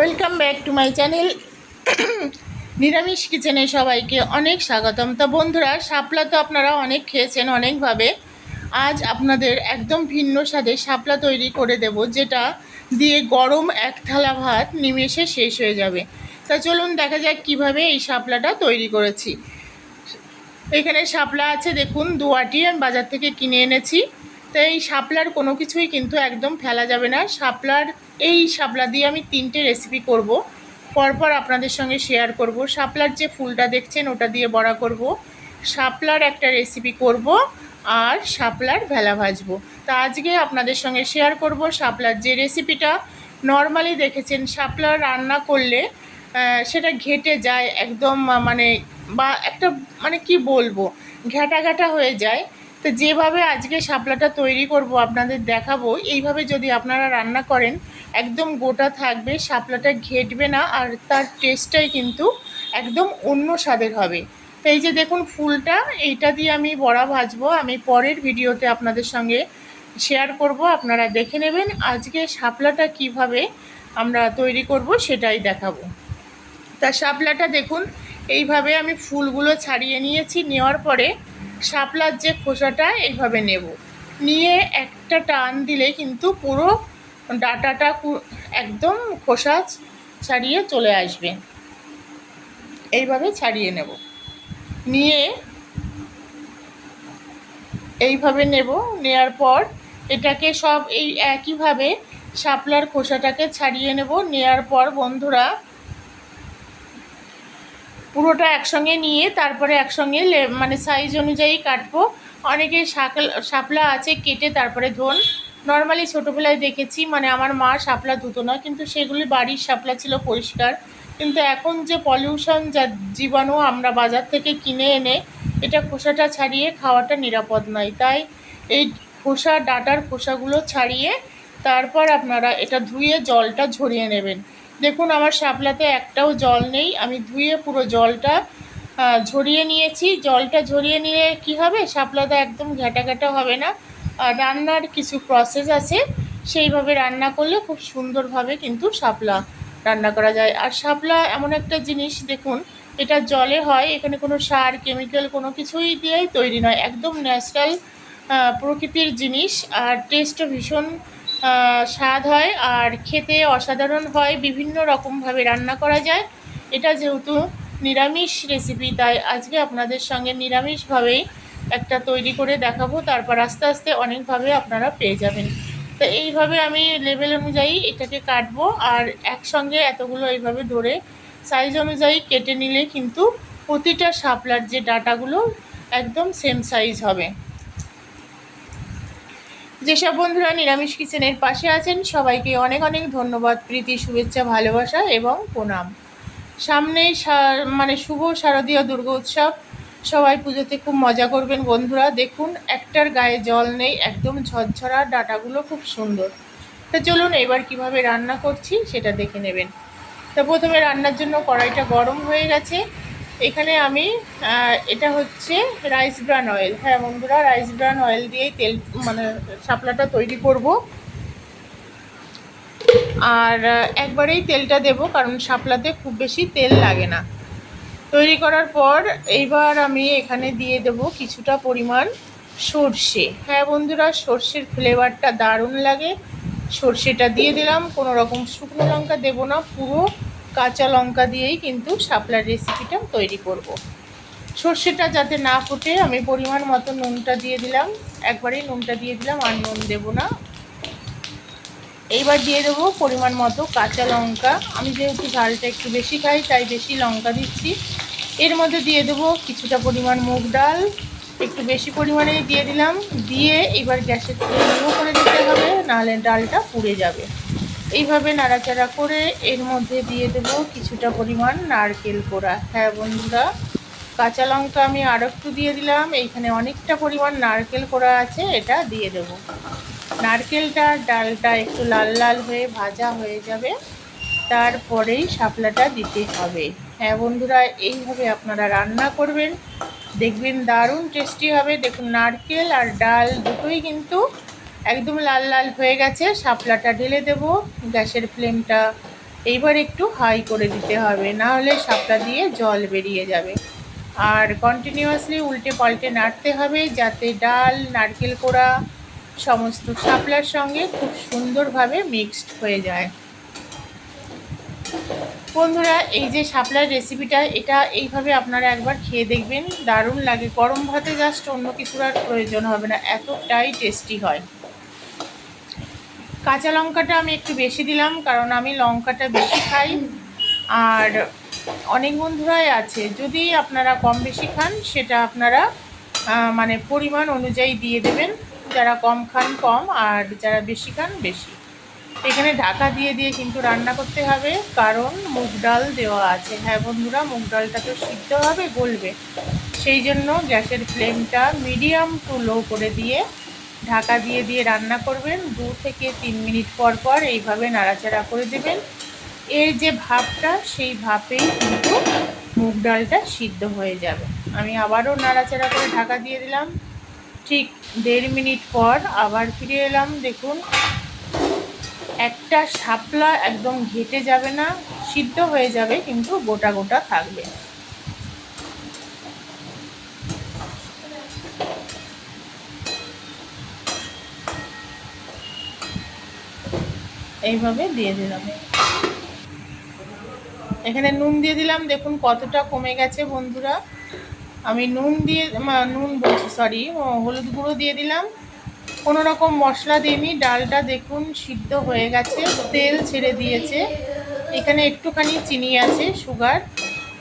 Welcome back to my channel. নিরামিষ কিচেনে সবাইকে অনেক স্বাগতম। তো বন্ধুরা, শাপলা তো আপনারা অনেক খেয়েছেন অনেকভাবে। আজ আপনাদের একদম ভিন্ন স্বাদে শাপলা তৈরি করে দেব, যেটা দিয়ে গরম এক থালা ভাত নিমেষে শেষ হয়ে যাবে। তা চলুন দেখা যাক কীভাবে এই শাপলাটা তৈরি করেছি। এখানে শাপলা আছে, দেখুন দুয়াটি আমি বাজার থেকে কিনে এনেছি। তো এই শাপলার কোনো কিছুই কিন্তু একদম ফেলা যাবে না। শাপলার এই শাপলা দিয়ে আমি তিনটে রেসিপি করব। পরপর আপনাদের সঙ্গে শেয়ার করব। শাপলার যে ফুলটা দেখছেন ওটা দিয়ে বড়া করব। শাপলার একটা রেসিপি করব আর শাপলার ভেলা ভাজবো। তা আজকে আপনাদের সঙ্গে শেয়ার করব শাপলার যে রেসিপিটা নর্মালি দেখেছেন, শাপলা রান্না করলে সেটা ঘেটে যায়, একদম মানে বা একটা মানে কি বলব? ঘ্যাটা ঘ্যাটা হয়ে যায়। তো যেভাবে আজকে শাপলাটা তৈরি করব আপনাদের দেখাবো, এইভাবে যদি আপনারা রান্না করেন, একদম গোটা থাকবে, শাপলাটা ঘেটবে না আর তার টেস্টটাই কিন্তু একদম অন্য স্বাদের হবে। তো এই যে দেখুন ফুলটা, এইটা দিয়ে আমি বড়া ভাজবো, আমি পরের ভিডিওতে আপনাদের সঙ্গে শেয়ার করব, আপনারা দেখে নেবেন আজকে শাপলাটা কীভাবে আমরা তৈরি করব সেটাই দেখাবো। তা শাপলাটা দেখুন, এইভাবে আমি ফুলগুলো ছাড়িয়ে নিয়েছি, নেওয়ার পরে শাপলার যে খোসাটা এইভাবে নেব। নিয়ে একটা টান দিলে কিন্তু পুরো ডাটাটা একদম খোসা ছাড়িয়ে চলে আসবে। এইভাবে ছাড়িয়ে নেব। নিয়ে এইভাবে নেব। নেয়ার পর এটাকে সব এই একইভাবে শাপলার খোসাটাকে ছাড়িয়ে নেব। নেয়ার পর বন্ধুরা পুরোটা একসঙ্গে নিয়ে তারপরে একসঙ্গে মানে সাইজ অনুযায়ী কাটবো। অনেকে শাকল শাপলা আছে, কেটে তারপরে ধোন। নর্মালি ছোটোবেলায় দেখেছি মানে আমার মা শাপলা ধুতো না, কিন্তু সেগুলি বাড়ির শাপলা ছিল পরিষ্কার। কিন্তু এখন যে পলিউশন যা জীবাণু আমরা বাজার থেকে কিনে এনে এটা খোসাটা ছাড়িয়ে খাওয়াটা নিরাপদ নয়। তাই এই খোসা, ডাটার খোসাগুলো ছাড়িয়ে তারপর আপনারা এটা ধুয়ে জলটা ঝরিয়ে নেবেন। দেখুন, আমার শাপলাতে একটাও জল নেই। আমি ধুয়ে পুরো জলটা ঝরিয়ে নিয়েছি। জলটা ঝরিয়ে নিয়ে কি হবে? শাপলাটা একদম ঘ্যাটা ঘ্যাটা হবে না। রান্নার কিছু প্রসেস আছে। সেইভাবে রান্না করলে খুব সুন্দরভাবে কিন্তু শাপলা রান্না করা যায়। আর শাপলা এমন একটা জিনিস, দেখুন, এটা জলে হয়, এখানে কোনো সার কেমিক্যাল কোনো কিছুই দিয়েই তৈরি নয়। একদম ন্যাচারাল প্রকৃতির জিনিস। আর টেস্টও ভীষণ স্বাদ হয় আর খেতে অসাধারণ হয়, বিভিন্ন রকমভাবে রান্না করা যায়। এটা যেহেতু নিরামিষ রেসিপি তাই আজকে আপনাদের সঙ্গে নিরামিষভাবেই একটা তৈরি করে দেখাবো। তারপর আস্তে আস্তে অনেকভাবে আপনারা পেয়ে যাবেন। তো এইভাবে আমি লেভেল অনুযায়ী এটাকে কাটবো আর একসঙ্গে এতগুলো এইভাবে ধরে সাইজ অনুযায়ী কেটে নিলে কিন্তু প্রতিটা শাপলার যে ডাটাগুলো একদম সেম সাইজ হবে। যেসব বন্ধুরা নিরামিষ কিচেনের পাশে আছেন, সবাইকে অনেক অনেক ধন্যবাদ, প্রীতি, শুভেচ্ছা, ভালোবাসা এবং প্রণাম। সামনেই মানে শুভ শারদীয় দুর্গা উৎসব। সবাই পুজোতে খুব মজা করবেন বন্ধুরা। দেখুন, একটার গায়ে জল নেই, একদম ঝরঝরা ডাটাগুলো খুব সুন্দর। তো চলুন এবার কীভাবে রান্না করছি সেটা দেখে নেবেন। তো প্রথমে রান্নার জন্য কড়াইটা গরম হয়ে গেছে। এখানে আমি এটা হচ্ছে রাইস ব্রান অয়েল হ্যাঁ বন্ধুরা রাইস ব্রান অয়েল দিয়েই তেল মানে শাপলাটা তৈরি করব। আর একবারেই তেলটা দেব, কারণ শাপলাতে খুব বেশি তেল লাগে না। তৈরি করার পর এইবার আমি এখানে দিয়ে দেব কিছুটা পরিমাণ সর্ষে। হ্যাঁ বন্ধুরা, সর্ষের ফ্লেভারটা দারুণ লাগে। সর্ষেটা দিয়ে দিলাম, কোনো রকম শুকনো লঙ্কা দেবো না, পুরো কাঁচা লঙ্কা দিয়েই কিন্তু শাপলার রেসিপিটা তৈরি করব। সর্ষেটা যাতে না ফুটে, আমি পরিমাণ মতো নুনটা দিয়ে দিলাম। একবারেই নুনটা দিয়ে দিলাম, আর নুন দেবো না। এইবার দিয়ে দেবো পরিমাণ মতো কাঁচা লঙ্কা। আমি যেহেতু ঝালটা একটু বেশি খাই, তাই বেশি লঙ্কা দিচ্ছি। এর মধ্যে দিয়ে দেবো কিছুটা পরিমাণ মুগ ডাল। একটু বেশি পরিমাণেই দিয়ে দিলাম। দিয়ে এবার গ্যাসের লো করে দিতে হবে, নাহলে ডালটা পুড়ে যাবে। এইভাবে নাড়াচাড়া করে এর মধ্যে দিয়ে দেবো কিছুটা পরিমাণ নারকেল কোড়া। হ্যাঁ বন্ধুরা, কাঁচা লঙ্কা আমি আর একটু দিয়ে দিলাম। এইখানে অনেকটা পরিমাণ নারকেল কোড়া আছে, এটা দিয়ে দেবো। নারকেলটা ডালটা একটু লাল লাল হয়ে ভাজা হয়ে যাবে। তারপরেই শাপলাটা দিতে হবে। হ্যাঁ বন্ধুরা, এইভাবে আপনারা রান্না করবেন। দেখবেন দারুণ টেস্টি হবে। দেখুন, নারকেল আর ডাল দুটোই কিন্তু একদম লাল লাল হয়ে গেছে, শাপলাটা ঢেলে দেব, গ্যাসের ফ্লেমটা এইবার একটু হাই করে দিতে হবে, না হলে শাপলা দিয়ে জল বেরিয়ে যাবে। আর কন্টিনিউয়াসলি উল্টে পাল্টে নাড়তে হবে যাতে ডাল, নারকেল কোড়া সমস্ত শাপলার সঙ্গে খুব সুন্দরভাবে মিক্সড হয়ে যায়। বন্ধুরা, এই যে শাপলার রেসিপিটা এটা এইভাবে আপনারা একবার খেয়ে দেখবেন। দারুণ লাগে। গরম ভাতে জাস্ট অন্য কিছুর আর প্রয়োজন হবে না, এতটাই টেস্টি হয়। কাঁচা লঙ্কাটা আমি একটু বেশি দিলাম, কারণ আমি লঙ্কাটা বেশি খাই। আর অনেক বন্ধুরাই আছে, যদি আপনারা কম বেশি খান, সেটা আপনারা মানে পরিমাণ অনুযায়ী দিয়ে দেবেন। যারা কম খান, কম, আর যারা বেশি খান, বেশি। এখানে ঢাকা দিয়ে দিয়ে কিন্তু রান্না করতে হবে, কারণ মুগ ডাল দেওয়া আছে। হ্যাঁ বন্ধুরা, মুগ ডালটা তো সিদ্ধ হবে, গলবে। সেই জন্য গ্যাসের ফ্লেমটা মিডিয়াম টু লো করে দিয়ে ঢাকা দিয়ে দিয়ে রান্না করবেন। দু থেকে তিন মিনিট পর পর এইভাবে নাড়াচাড়া করে দেবেন। এর যে ভাপটা, সেই ভাপেই কিন্তু মুগ ডালটা সিদ্ধ হয়ে যাবে। আমি আবারও নাড়াচাড়া করে ঢাকা দিয়ে দিলাম। ঠিক দেড় মিনিট পর আবার ফিরে এলাম। দেখুন, একটা শাপলা একদম ঘেটে যাবে না, সিদ্ধ হয়ে যাবে, কিন্তু গোটা গোটা থাকবে। এইভাবে দিয়ে দিলাম। এখানে নুন দিয়ে দিলাম। দেখুন কতটা কমে গেছে বন্ধুরা। আমি নুন দিয়ে নুন বলছি সরি হলুদ গুঁড়ো দিয়ে দিলাম। কোনো রকম মশলা দিইনি। ডালটা দেখুন সিদ্ধ হয়ে গেছে, তেল ছেড়ে দিয়েছে। এখানে একটুখানি চিনি আছে সুগার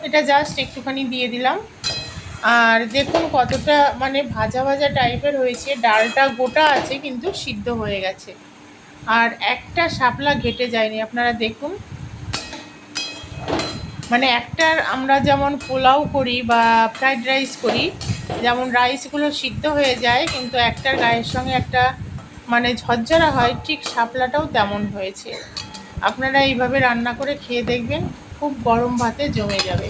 এটা জাস্ট একটুখানি দিয়ে দিলাম। আর দেখুন কতটা মানে ভাজা ভাজা টাইপের হয়েছে। ডালটা গোটা আছে, কিন্তু সিদ্ধ হয়ে গেছে। আর একটা শাপলা ঘেটে যায়নি, আপনারা দেখুন। মানে একটার আমরা যেমন পোলাও করি বা ফ্রাইড রাইস করি, যেমন রাইসগুলো সিদ্ধ হয়ে যায়, কিন্তু একটার গায়ের সঙ্গে একটা মানে ঝরঝরা হয়, ঠিক শাপলাটাও তেমন হয়েছে। আপনারা এইভাবে রান্না করে খেয়ে দেখবেন, খুব গরম ভাতে জমে যাবে।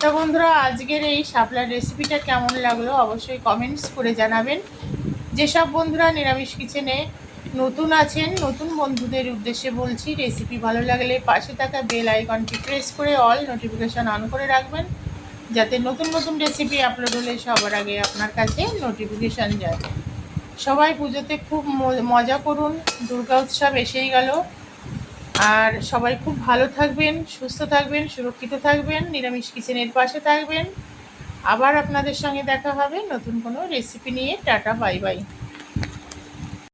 তো বন্ধুরা, আজকের এই শাপলার রেসিপিটা কেমন লাগল অবশ্যই কমেন্টস করে জানাবেন। যেসব বন্ধুরা নিরামিষ কিচেনে নতুন আছেন, নতুন বন্ধুদের উদ্দেশ্যে বলছি রেসিপি ভালো লাগলে পাশে থাকা বেল আইকনটি প্রেস করে অল নোটিফিকেশান অন করে রাখবেন, যাতে নতুন নতুন রেসিপি আপলোড হলে সবার আগে আপনার কাছে নোটিফিকেশান যায়। সবাই পুজোতে খুব মজা করুন, দুর্গা উৎসব এসেই গেল। আর সবাই খুব ভালো থাকবেন, সুস্থ থাকবেন, সুরক্ষিত থাকবেন, নিরামিষ কিচেনের পাশে থাকবেন। আবার আপনাদের সঙ্গে দেখা হবে নতুন কোনো রেসিপি নিয়ে। Tata bye bye